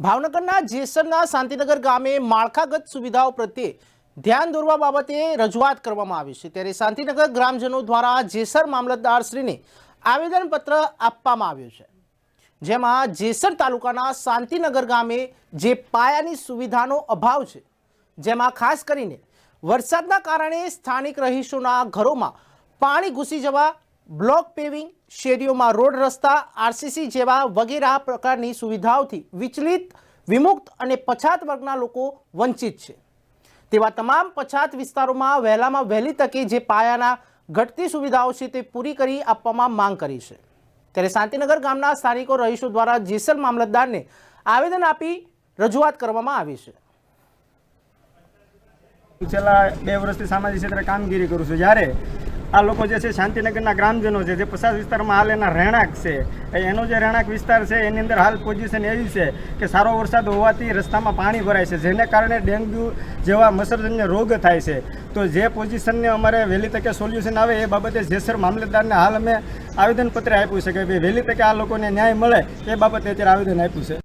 ભાવનગરના જેસરના શાંતિનગર ગામે માળખાગત સુવિધાઓ પ્રત્યે ધ્યાન દોરવા બાબતે રજૂઆત કરવામાં આવી છે. ત્યારે શાંતિનગર ગ્રામજનો દ્વારા જેસર મામલતદારશ્રીને આવેદનપત્ર આપવામાં આવ્યું છે. જેમાં જેસર તાલુકાના શાંતિનગર ગામે જે પાયાની સુવિધાનો અભાવ છે, જેમાં ખાસ કરીને વરસાદના કારણે સ્થાનિક રહીશોના ઘરોમાં પાણી ઘૂસી જવા બ્લોક પેવિંગ શેરીઓમાં રોડ રસ્તા, આરસીસી જેવા વગેરે પ્રકારની સુવિધાઓથી વિચલિત, વિમુક્ત અને પછાત વર્ગના લોકો વંચિત છે. તેવા તમામ પછાત વિસ્તારોમાં વહેલામાં વહેલી તકે જે પાયાના ઘટતી સુવિધાઓ છે તે પૂરી કરી આપવામાં માંગ કરી છે. ત્યારે શાંતિનગર ગામના સ્થાનિકો રહીશો દ્વારા જેસલ મામલતદારને આવેદન આપી રજૂઆત કરવામાં આવી છે. છેલ્લા બે વર્ષથી સામાજિક ક્ષેત્રે કામગીરી કરું છું. જ્યારે આ લોકો જે છે શાંતિનગરના ગ્રામજનો છે, જે પસાર વિસ્તારમાં હાલ એના રહેણાંક છે. એનો જે રહેણાંક વિસ્તાર છે, એની અંદર હાલ પોઝિશન એવી છે કે સારો વરસાદ હોવાથી રસ્તામાં પાણી ભરાય છે. જેને કારણે ડેન્ગ્યુ જેવા મચ્છરજન્ય રોગ થાય છે. તો જે પોઝિશનને અમારે વહેલી તકે સોલ્યુશન આવે એ બાબતે જેસર મામલતદારને હાલ અમે આવેદનપત્ર આપ્યું છે કે ભાઈ વહેલી તકે આ લોકોને ન્યાય મળે એ બાબતે અત્યારે આવેદન આપ્યું છે.